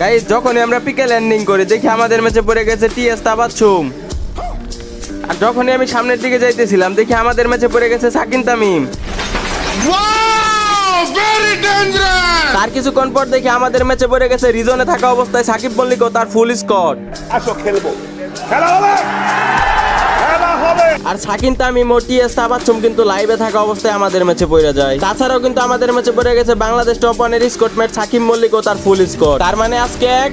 Guys যখনই আমরা পিকে landing করি দেখি আমাদের ম্যাচে পড়ে গেছে টিএস তাবাচ্ছুম আর যখনই আমি সামনের দিকে যাইতেছিলাম দেখি আমাদের ম্যাচে পড়ে গেছে সাকিন তামিম! তার কিছুক্ষণ পর দেখি আমাদের ম্যাচে পড়ে গেছে রিজনে থাকা অবস্থায় সাকিব মল্লিক ও তার ফুল স্কোয়াড আসো খেলব। খেলা হবে! আর সাকিন তামিম ও টিএস তাবাচ্ছুম কিন্তু লাইভে থাকা অবস্থায় আমাদের ম্যাচে পড়ে যায়। তাছাড়াও কিন্তু আমাদের ম্যাচে পড়ে গেছে বাংলাদেশ টপ ওয়ানের স্কটমেট সাকিব মল্লিক ও তার ফুল স্কোয়াড তার মানে আজকে এক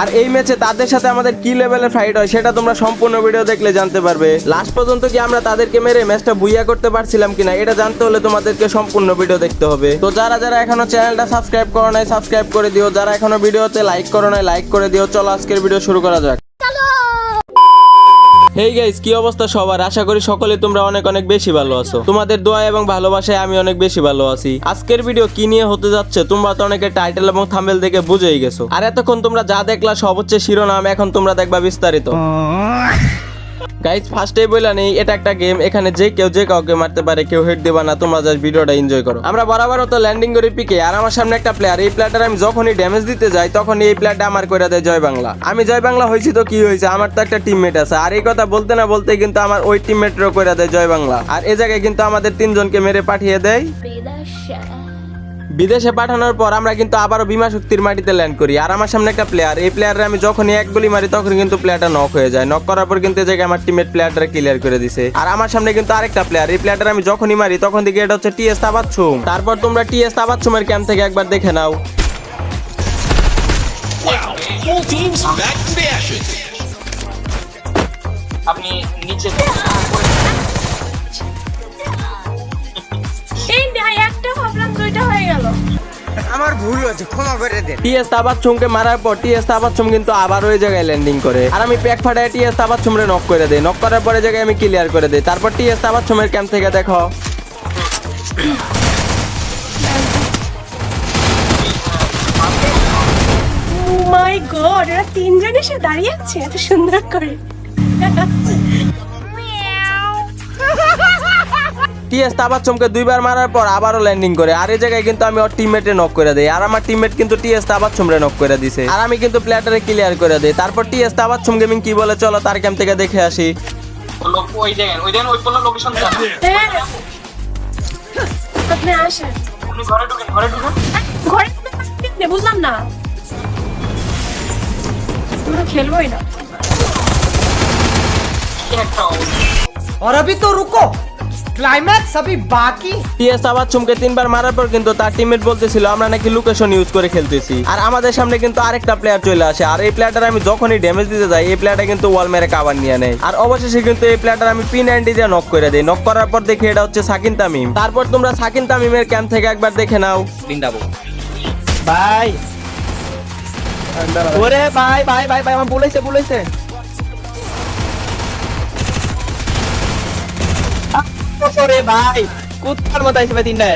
আর এই ম্যাচে তাদের সাথে আমাদের কি লেভেলের ফাইট হয় সেটা তোমরা সম্পূর্ণ ভিডিও দেখলে জানতে পারবে। লাস্ট পর্যন্ত কি আমরা তাদেরকে মেরে ম্যাচটা বুইয়া করতে পারছিলাম কিনা এটা জানতে হলে তোমাদেরকে সম্পূর্ণ ভিডিও দেখতে হবে। তো যারা যারা এখনও চ্যানেলটা সাবস্ক্রাইব করো নাই সাবস্ক্রাইব করে দিও। যারা এখনও ভিডিওতে লাইক করো নাই লাইক করে দিও। চলো আজকের ভিডিও শুরু করা যাক। হেই গাইস কি অবস্থা সবার? আশা করি সকলে তোমরা অনেক অনেক বেশি ভালো আছো। তোমাদের দোয়া এবং ভালোবাসায় আমি অনেক বেশি ভালো আছি। আজকের ভিডিও কি নিয়ে হতে যাচ্ছে, তোমরা তো অনেকে টাইটেল এবং থাম্বেল দেখে বুঝেই গেছো। আর এতক্ষণ তোমরা যা দেখলা সব হচ্ছে শিরোনাম, এখন তোমরা দেখবা বিস্তারিত। গাইস ফার্স্টেই বললা নেই, এটা একটা গেম এখানে যে কেউ যে কাউকে মারতে পারে, কেউ হেড দেবা না, তোমরা জাস্ট ভিডিওটা এনজয় করো। আমরা বরাবর তো ল্যান্ডিং করি পিকে, আর আমার সামনে একটা প্লেয়ার এই প্লেয়ারটার আমি যখনই ড্যামেজ দিতে যাই, তখনই এই প্লেয়ারটা আমার করে দেয় জয় বাংলা। আমি জয় বাংলা হয়েছি তো কি হয়েছে আমার তো একটা টিমমেট আছে, আর এই কথা বলতে না বলতে কিন্তু আমার ওই টিমমেটরও করে দেয় জয় বাংলা। আর এ জায়গায় কিন্তু আমাদের তিনজনকে মেরে পাঠিয়ে দেয়। বিদেশে পাঠানোর পর আমরা কিন্তু আবারও বিমা শক্তির মাটিতে ল্যান্ড করি। আর আমার সামনে একটা প্লেয়ার এই প্লেয়ারে আমি যখনই এক গুলি মারি তখন কিন্তু প্লেয়ারটা নক হয়ে যায়। নক করার পর কিন্তু জায়গায় আমার টিমের প্লেয়ারটা ক্লিয়ার করে দিছে। আর আমার সামনে কিন্তু আরেকটা প্লেয়ার এই প্লেয়ারটা আমি যখনই মারি তখন দিকে এটা হচ্ছে টিএস তাবাচ্ছুম তারপর তোমরা টিএস তাবাচ্ছুমের ক্যাম্প থেকে একবার দেখে নাও. আপনি নিচে টিএস তাবাচ্ছুমকে মারার পর টিএস তাবাচ্ছুম কিন্তু আবার ওই জায়গায় ল্যান্ডিং করে। আর আমি প্যাক ফাটায় টিএস তাবাচ্ছুমরে নক করে দেই। নক করার পরে জায়গায় আমি ক্লিয়ার করে দেই। তারপর টিএস তাবাচ্ছুমের ক্যাম্প থেকে দেখো। মাই গড এরা তিনজন এসে দাঁড়িয়ে আছে এত সুন্দর করে। টিএস তাবাচ্চমকে দুইবার মারার পর আবারও ল্যান্ডিং করে আর এই জায়গায় কিন্তু আমি ওর টিমমেটে নক করে দেই আর আমার টিমমেট কিন্তু টিএস তাবাচ্চমরে নক করে দিছে আর আমি কিন্তু প্লেয়ারটারে ক্লিয়ার করে দেই তারপর টিএস তাবাচ্চম গেমিং কি বলে চলো তার ক্যাম্প থেকে দেখে আসি লোক ওই দেখেন ওই দেখেন ওই পড়লো লোকেশন হ্যাঁ আপনি আসেন আপনি ঘরে ঢুকেন ঘরে ঢুকেন ঘরে নে, বুঝলাম না আমরা খেলবোই না কি একটা অবস্থা। और अभी तो रुको ক্লাইম্যাক্স সবই বাকি পিএস আবার চমকে তিনবার মারার পর কিন্তু তার টিমমেট বলতেছিল আমরা নাকি লোকেশন ইউজ করে খেলতেছি। আর আমাদের সামনে কিন্তু আরেকটা প্লেয়ার চলে আসে। আর এই প্লেয়ারটার আমি যখনই ড্যামেজ দিতে যাই এই প্লেয়ারটা কিন্তু ওয়াল মেরে কাবার নিয়ে নেয়। আর অবশেষে কিন্তু এই প্লেয়ারটার আমি পি নাইনটি দিয়ে নক করে দেই। নক করার পর দেখি এটা হচ্ছে সাকিন তামিম। তারপর তোমরা সাকিন তামিমের ক্যাম্প থেকে একবার দেখে নাও। বৃন্দাবন ভাই। ওরে ভাই ভাই ভাই ভাই আমার বলেছে বলেছে ওরে ভাই। কুত্তার মতো আইছে ভাই তিনটা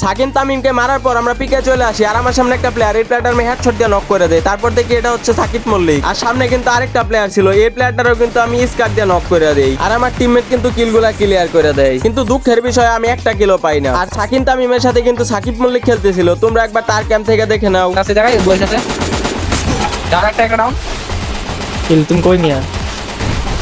সাকিন তামিমকে মারার পর আমরা পিকে চলে আসি আর আমার সামনে একটা প্লেয়ার এই প্লেয়ারটার আমি হেডশট দিয়ে নক করে দেই। তারপর দেখি এটা হচ্ছে সাকিব মল্লিক। আর সামনে কিন্তু আরেকটা প্লেয়ার ছিল এই প্লেয়ারটারও কিন্তু আমি স্কার দিয়ে নক করে দেই। আর আমার টিমমেট কিন্তু কিলগুলা ক্লিয়ার করে দেয়। কিন্তু দুঃখের বিষয়ে আমি একটা কিলো পাই না। আর সাকিন তামিমের সাথে কিন্তু সাকিব মল্লিক খেলতেছিল। তোমরা একবার তার ক্যাম্প থেকে দেখে নাও। কাছে জায়গায় বসে আছে। ডাউন কিল তুমি কই নিয়া?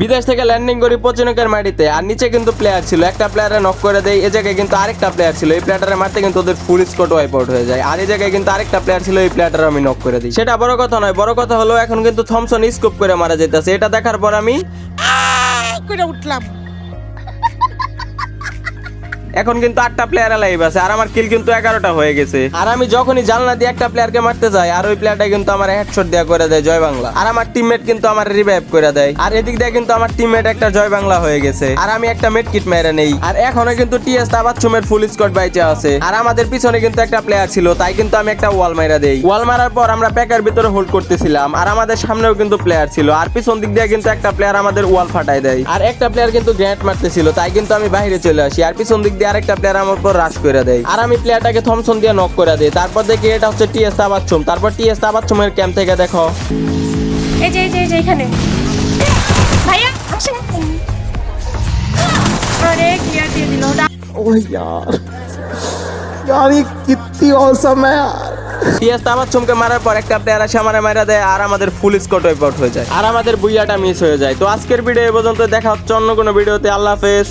বিদেশে থেকে ল্যান্ডিং করি পচিনকের মাটিতে। আর নিচে কিন্তু প্লেয়ার ছিল। একটা প্লেয়ারে নক করে দেয় এই জায়গায় কিন্তু আরেকটা প্লেয়ার ছিল। এই প্লেয়ারটারে মারতে কিন্তু ওদের ফুল স্কোট ওয়াইপ আউট হয়ে যায়। আর এই জায়গায় কিন্তু আরেকটা প্লেয়ার ছিল, এই প্লেয়ারে আমি নক করে দিই। সেটা বড় কথা নয়। বড় কথা হলো, এখন কিন্তু থমসন স্কোপ করে মারা যেতেছে এটা দেখার পর আমি এখন কিন্তু আটটা প্লেয়ার লাইভ আছে, আর আমার কিল কিন্তু এগারোটা হয়ে গেছে। আর আমি যখনই জানলা দিয়ে একটা প্লেয়ারকে মারতে যাই, আর ওই প্লেয়ারটা কিন্তু আমার হেডশট দেওয়া করে দেয় জয় বাংলা। আর আমার টিমমেট কিন্তু আমার রিভাইভ করে দেয়। আর এদিক দিয়ে কিন্তু আমার টিমমেট একটা জয় বাংলা হয়ে গেছে। আর আমি একটা মেট কিট মেরে নেই। আর এখনও কিন্তু টিএস তাবাচ্ছুমের ফুল স্কোয়াড বাইচে আছে। আর আমাদের পিছনে কিন্তু একটা প্লেয়ার ছিল, তাই কিন্তু আমি একটা ওয়াল মাইরা দেই। ওয়াল মারার পর আমরা প্যাকের ভিতরে হোল্ড করতেছিলাম, আর আমাদের সামনেও কিন্তু প্লেয়ার ছিল। আর পিছন দিক দিয়ে কিন্তু একটা প্লেয়ার আমাদের ওয়াল ফাটাই দেয়। আর একটা প্লেয়ার কিন্তু গ্র্যান্ড মারতেছিল, তাই কিন্তু আমি বাইরে চলে আসি। আর পিছন দিক দিয়ে আরেকটা প্লেয়ার আমার উপর রাশ করে দেয়। আর আমি প্লেয়ারটাকে থমসন দিয়ে নক করে দেই। তারপর দেখি এটা হচ্ছে টিএস তাবাচ্ছুম তারপর টিএস তাবাচ্ছুমের ক্যাম্প থেকে দেখো। এই যে এই যে এই যে এখানে। ভাইয়া আসেন। আরে ক্লিয়ার দিয়ে দিল। টিএস তাবাচ্ছুমকে মারার পর একটা প্লেয়ার আসে আমার মারা দেয় আর আমাদের ফুল স্কোর ওয়াইপ আউট হয়ে যায়। আর আমাদের বুইয়াটা মিস হয়ে যায়। তো আজকের ভিডিও এই পর্যন্ত দেখা হচ্ছে অন্য কোনো ভিডিওতে আল্লাহ হাফেজ।